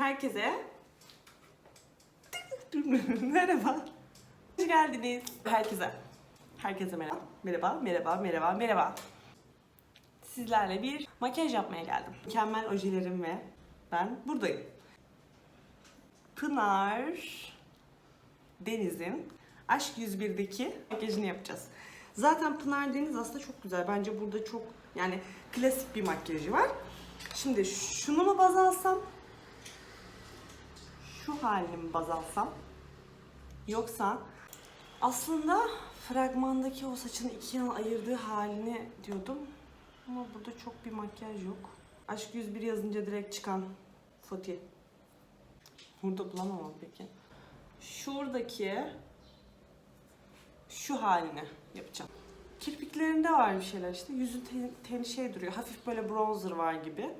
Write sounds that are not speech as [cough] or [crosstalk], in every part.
Herkese merhaba. Hoş geldiniz. Herkese. Herkese merhaba. Merhaba, merhaba, merhaba, merhaba. Sizlerle bir makyaj yapmaya geldim. Mükemmel ojelerim ve ben buradayım. Pınar Deniz'in Aşk 101'deki makyajını yapacağız. Zaten Pınar Deniz aslında çok güzel. Bence burada çok yani klasik bir makyajı var. Şimdi şunu mu baz alsam? Şu halini mi baz alsam? Yoksa aslında fragmandaki o saçını iki yana ayırdığı halini diyordum. Ama burada çok bir makyaj yok. Aşk 101 yazınca direkt çıkan Foti. Burada bulamam ama peki. Şuradaki şu halini yapacağım. Kirpiklerinde var bir şeyler işte. Yüzün teni şey duruyor. Hafif böyle bronzer var gibi.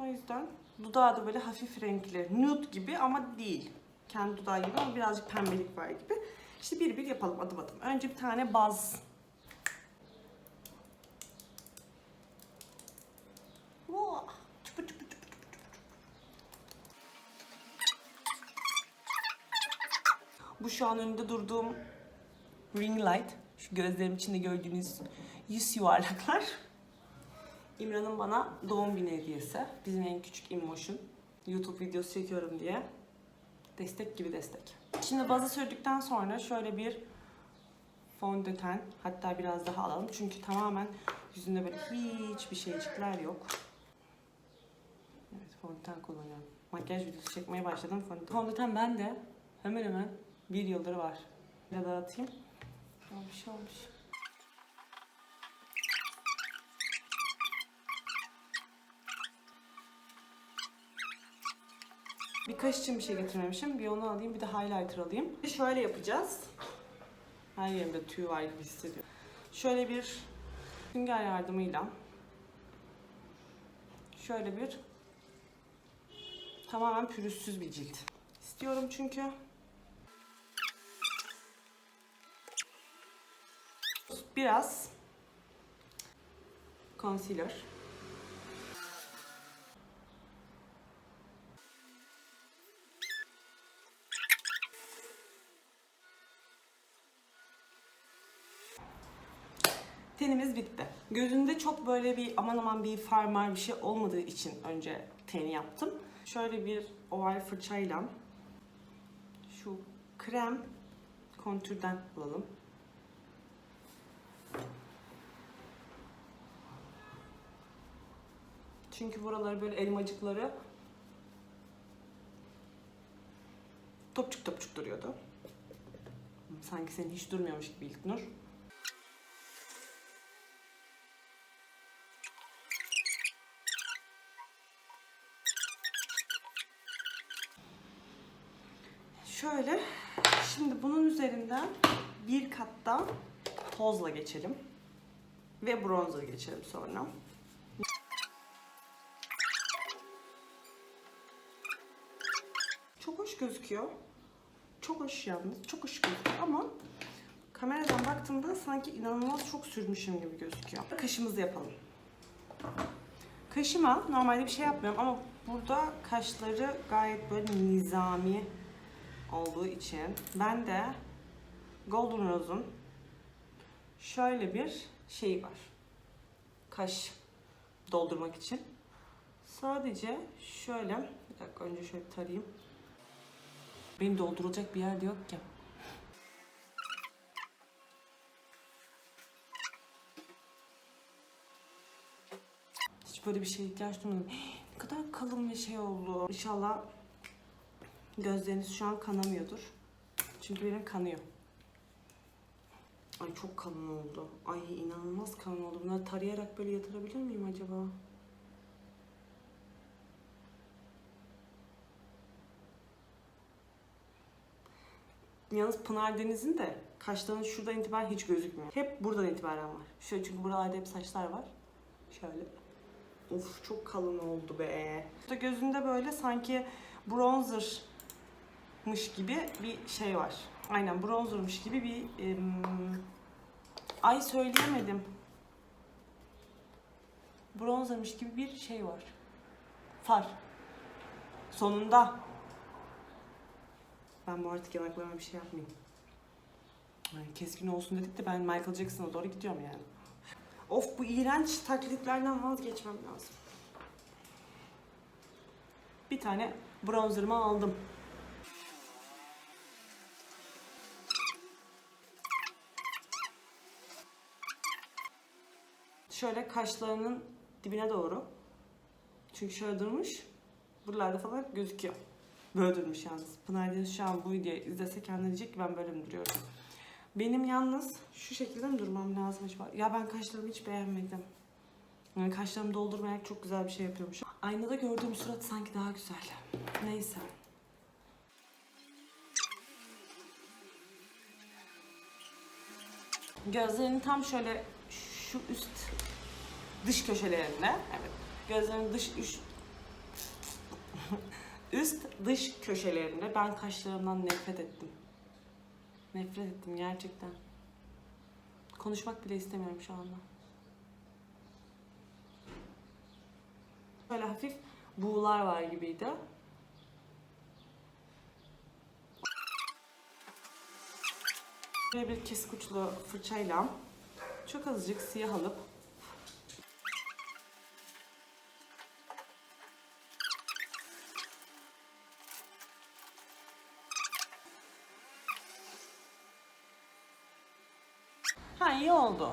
O yüzden dudağı da böyle hafif renkli. Nude gibi ama değil. Kendi dudağı gibi ama birazcık pembelik var gibi. İşte bir bir yapalım adım adım. Önce bir tane baz. Bu şu an önünde durduğum ring light. Şu gözlerim içinde gördüğünüz yüz yuvarlaklar. İmran'ın bana doğum günü hediyesi. Bizim en küçük emotion. YouTube videosu çekiyorum diye. Destek gibi destek. Şimdi bazı sürdükten sonra şöyle bir fondöten hatta biraz daha alalım. Çünkü tamamen yüzünde böyle hiçbir şeycikler yok. Evet fondöten kullanıyorum. Makyaj videosu çekmeye başladım fondöten. Fondöten bende hemen hemen bir yıldır var. Bir de dağıtayım. Olmuş olmuş. Bir kaş için bir şey getirmemişim. Bir onu alayım, bir de highlighter alayım. Şöyle yapacağız. Her yerimde tüy var gibi hissediyorum. Şöyle bir sünger yardımıyla şöyle bir tamamen pürüzsüz bir cilt istiyorum çünkü. Biraz concealer. Tenimiz bitti. Gözünde çok böyle bir aman aman bir farmar bir şey olmadığı için önce teni yaptım. Şöyle bir oval fırçayla şu krem kontürden alalım. Çünkü buraları böyle elmacıkları topçuk topçuk duruyordu. Sanki senin hiç durmuyormuş gibi İlknur. Şöyle, şimdi bunun üzerinden bir kat daha tozla geçelim. Ve bronzer geçelim sonra. Çok hoş gözüküyor. Çok hoş yalnız. Çok hoş gözüküyor ama kameradan baktığımda sanki inanılmaz çok sürmüşüm gibi gözüküyor. Kaşımızı yapalım. Kaşıma normalde bir şey yapmıyorum ama burada kaşları gayet böyle nizami olduğu için ben de Golden Rose'un şöyle bir şeyi var. Kaş doldurmak için. Sadece şöyle, bir dakika önce şöyle tarayayım. Benim doldurulacak bir yerde yok ki. Hiç böyle bir şeye ihtiyaç duymadım. [gasps] Ne kadar kalın bir şey oldu. İnşallah gözleriniz şu an kanamıyordur. Çünkü benim kanıyor. Ay çok kalın oldu. Ay inanılmaz kalın oldu. Bunları tarayarak böyle yatırabilir miyim acaba? Yalnız Pınar Deniz'in de kaşlarının şuradan itibaren hiç gözükmüyor. Hep buradan itibaren var. Şöyle çünkü buralarda hep saçlar var. Şöyle. Of çok kalın oldu be. İşte gözünde böyle sanki bronzermış gibi bir şey var. Aynen bronzermış gibi bir... ay söyleyemedim. Bronzermış gibi bir şey var. Far. Sonunda. Ben bu artık yanaklarıma bir şey yapmayayım. Ay, keskin olsun dedik de ben Michael Jackson'a doğru gidiyorum yani. Of bu iğrenç taklitlerden vazgeçmem lazım. Bir tane bronzerımı aldım. Şöyle kaşlarının dibine doğru. Çünkü şöyle durmuş. Buralarda falan gözüküyor. Böyle durmuş yalnız. Pınar Deniz şu an bu videoyu izlese kendine diyecek ki ben böyle mi duruyorum? Benim yalnız şu şekilde mi durmam lazım acaba? Ya ben kaşlarımı hiç beğenmedim. Yani kaşlarımı doldurmayak çok güzel bir şey yapıyormuş. Aynada gördüğüm surat sanki daha güzel. Neyse. Gözlerinin tam şöyle şu üst dış köşelerinde, evet. Gözlerinin dış üst [laughs] üst dış köşelerinde ben kaşlarımdan nefret ettim. Nefret ettim gerçekten. Konuşmak bile istemiyorum şu anda. Böyle hafif buğular var gibiydi. Böyle bir kesik uçlu fırçayla çok azıcık siyah alıp iyi oldu.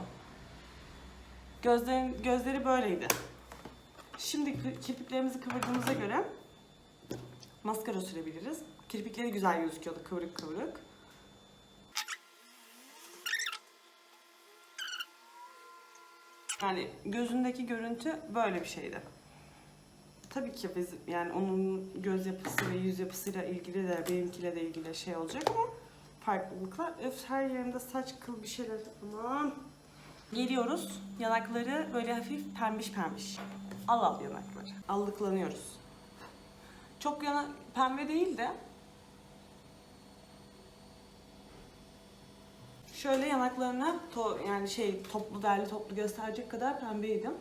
Gözlerin, gözleri böyleydi. Şimdi kirpiklerimizi kıvırdığımıza göre maskara sürebiliriz. Kirpikleri güzel gözüküyordu kıvrık kıvrık. Yani gözündeki görüntü böyle bir şeydi. Tabii ki biz yani onun göz yapısı ve yüz yapısıyla ilgili de benimkiyle de ilgili şey olacak ama farklılıklar. Öf her yerinde saç kıl bir şeyler aman. Geliyoruz. Yanakları böyle hafif pembiş pembiş. Al al yanakları. Allıklanıyoruz. Çok yana pembe değil de şöyle yanaklarına to, yani şey toplu derli toplu gösterecek kadar pembeydim.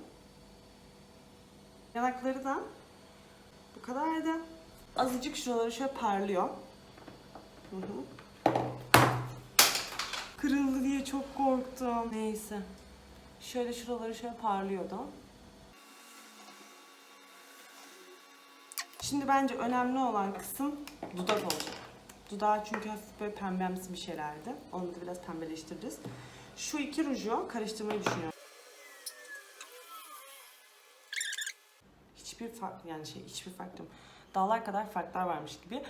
Yanakları da bu kadardı. Azıcık şuraları şöyle parlıyor. Hı hı. Çok korktum. Neyse. Şöyle şuraları şöyle parlıyordu. Şimdi bence önemli olan kısım dudak olacak. Dudağı çünkü hafif böyle pembemsi bir şeylerdi. Onu da biraz pembeleştiririz. Şu iki ruju karıştırmayı düşünüyorum. Hiçbir fark yani şey hiçbir fark yok. Dağlar kadar farklar varmış gibi.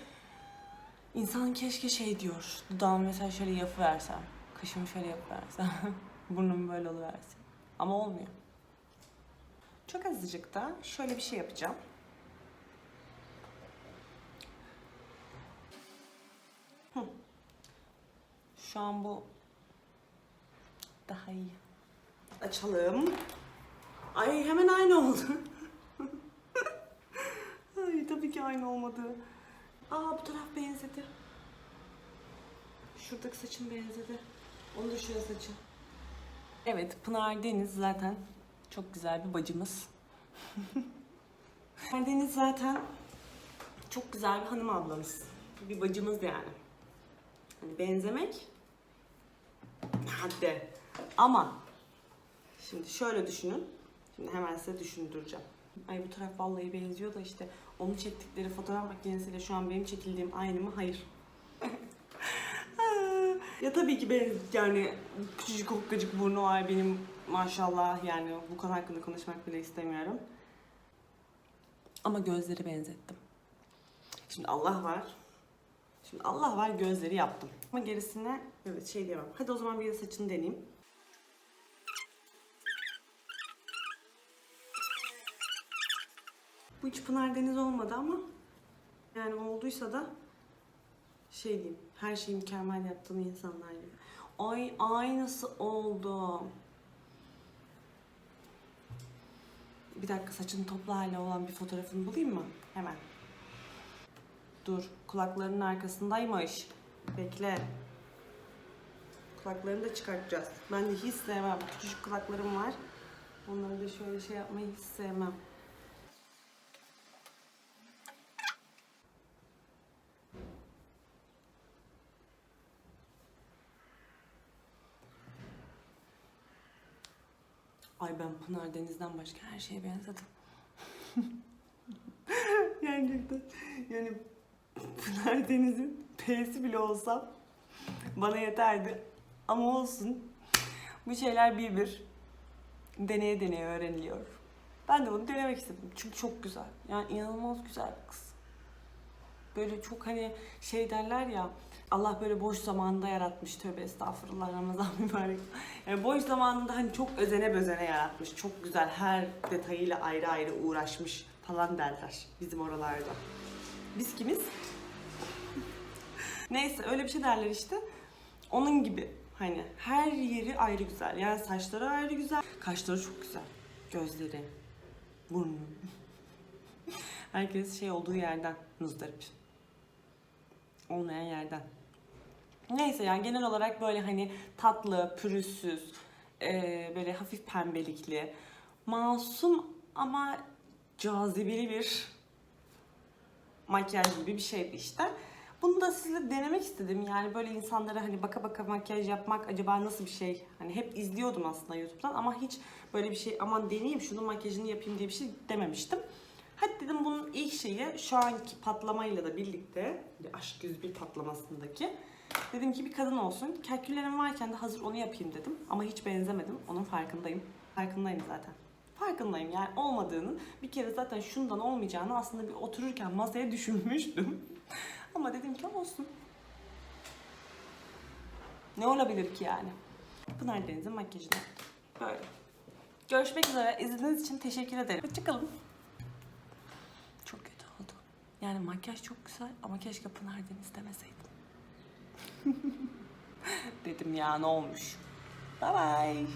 İnsan keşke şey diyor. Dudağımı mesela şöyle yapıversem. Kaşımı şöyle yapıversem. [laughs] Burnumu böyle oluverse. Ama olmuyor. Çok azıcık da şöyle bir şey yapacağım. Hı. Şu an bu daha iyi. Açalım. Ay hemen aynı oldu. [laughs] Ay tabii ki aynı olmadı. Aa bu taraf benzedi. Şuradaki saçım benzedi. Onu da şuraya saçı. Evet Pınar Deniz zaten çok güzel bir bacımız. [laughs] Pınar Deniz zaten çok güzel bir hanım ablamız. Bir bacımız yani. Hani benzemek hadi. Ama şimdi şöyle düşünün. Şimdi hemen size düşündüreceğim. Ay bu taraf vallahi benziyor da işte onu çektikleri fotoğraf makinesiyle şu an benim çekildiğim aynı mı? Hayır. Ya tabii ki ben yani küçücük hokkacık burnu var benim maşallah yani bu konu hakkında konuşmak bile istemiyorum. Ama gözleri benzettim. Şimdi Allah var. Şimdi Allah var gözleri yaptım. Ama gerisine evet şey diyemem. Hadi o zaman bir de saçını deneyeyim. Bu hiç Pınar Deniz olmadı ama yani olduysa da şey diyeyim her şeyi mükemmel yaptığım insanlar gibi. Ay aynısı oldu. Bir dakika saçın toplu hali olan bir fotoğrafını bulayım mı? Hemen. Dur kulaklarının arkasındaymış. Bekle. Kulaklarını da çıkartacağız. Ben de hiç sevmem. Küçücük kulaklarım var. Onları da şöyle şey yapmayı hiç sevmem. Ay ben Pınar Deniz'den başka her şeye benzedim. [laughs] Gerçekten. Yani Pınar Deniz'in P'si bile olsam bana yeterdi. Ama olsun. Bu şeyler bir bir deneye deneye öğreniliyor. Ben de bunu denemek istedim. Çünkü çok güzel. Yani inanılmaz güzel bir kız. Böyle çok hani şey derler ya Allah böyle boş zamanında yaratmış tövbe estağfurullah Ramazan [laughs] mübarek. Yani boş zamanında hani çok özene bözene yaratmış. Çok güzel her detayıyla ayrı ayrı uğraşmış falan derler bizim oralarda. Biz kimiz? [laughs] Neyse öyle bir şey derler işte. Onun gibi hani her yeri ayrı güzel. Yani saçları ayrı güzel. Kaşları çok güzel. Gözleri, burnu. [laughs] Herkes şey olduğu yerden muzdarip. Olmayan yerden. Neyse yani genel olarak böyle hani tatlı, pürüzsüz, eee, böyle hafif pembelikli, masum ama cazibeli bir makyaj gibi bir şeydi işte. Bunu da sizle denemek istedim. Yani böyle insanlara hani baka baka makyaj yapmak acaba nasıl bir şey? Hani hep izliyordum aslında YouTube'dan ama hiç böyle bir şey aman deneyeyim şunun makyajını yapayım diye bir şey dememiştim. Hadi dedim bunun ilk şeyi şu anki patlamayla da birlikte bir aşk 101 patlamasındaki dedim ki bir kadın olsun. Kalküllerim varken de hazır onu yapayım dedim. Ama hiç benzemedim. Onun farkındayım. Farkındayım zaten. Farkındayım yani olmadığının bir kere zaten şundan olmayacağını aslında bir otururken masaya düşünmüştüm. [laughs] Ama dedim ki olsun. Ne olabilir ki yani? Pınar Deniz'in makyajını. Böyle. Görüşmek üzere. İzlediğiniz için teşekkür ederim. Hoşçakalın. Çok kötü oldu. Yani makyaj çok güzel ama keşke Pınar Deniz demeseydim. Dedim ya ne olmuş. Bye bye.